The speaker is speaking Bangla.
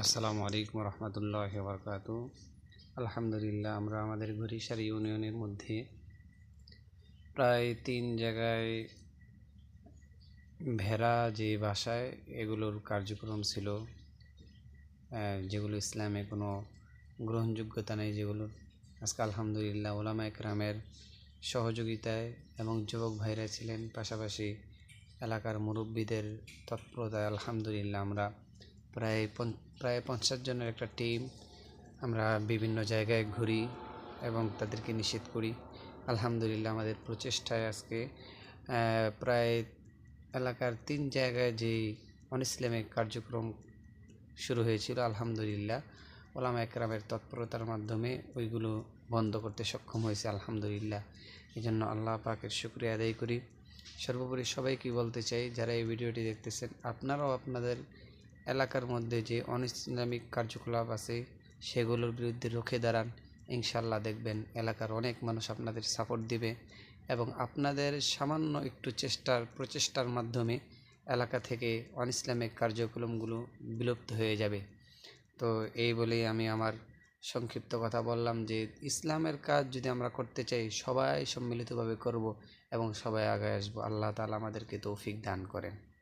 আসসালামু আলাইকুম রহমতুল্লাহ বরকাত আলহামদুলিল্লাহ, আমরা আমাদের ঘড়িসার ইউনিয়নের মধ্যে প্রায় তিন জায়গায় ভেড়া যে ভাষায় এগুলোর কার্যক্রম ছিল যেগুলো ইসলামে কোনো গ্রহণযোগ্যতা নেই যেগুলো আজকে আলহামদুলিল্লাহ ওলামা একরামের সহযোগিতায় এবং যুবক ভাইরা ছিলেন, পাশাপাশি এলাকার মুরব্বীদের তৎপরতায় আলহামদুলিল্লাহ আমরা প্রায় প্রায় পঞ্চাশ জনের একটা টিম আমরা বিভিন্ন জায়গায় ঘুরি এবং তাদেরকে নিষেধ করি। আলহামদুলিল্লাহ আমাদের প্রচেষ্টায় আজকে প্রায় এলাকার তিন জায়গায় যে অনইসলামিক কার্যক্রম শুরু হয়েছিল, আলহামদুলিল্লাহ। ওলামা একরামের তৎপরতার মাধ্যমে ওইগুলো বন্ধ করতে সক্ষম হয়েছে, আলহামদুলিল্লাহ। এই জন্য আল্লাহ পাকের শুক্রিয়া আদায় করি। সর্বোপরি সবাইকে বলতে চাই, যারা এই ভিডিওটি দেখতেছেন, আপনারাও আপনাদের এলাকার মধ্যে যে অনইসলামিক কার্যকলাপ আছে, সেগুলোর বিরুদ্ধে রুখে দাঁড়ান। ইনশাল্লাহ দেখবেন এলাকার অনেক মানুষ আপনাদের সাপোর্ট দিবে এবং আপনাদের সামান্য একটু চেষ্টার, প্রচেষ্টার মাধ্যমে এলাকা থেকে অনইসলামিক কার্যক্রমগুলো বিলুপ্ত হয়ে যাবে। তো এই বলেই আমি আমার সংক্ষিপ্ত কথা বললাম যে, ইসলামের কাজ যদি আমরা করতে চাই, সবাই সম্মিলিতভাবে করব এবং সবাই আগে আসব। আল্লাহ তালা আমাদেরকে তৌফিক দান করেন।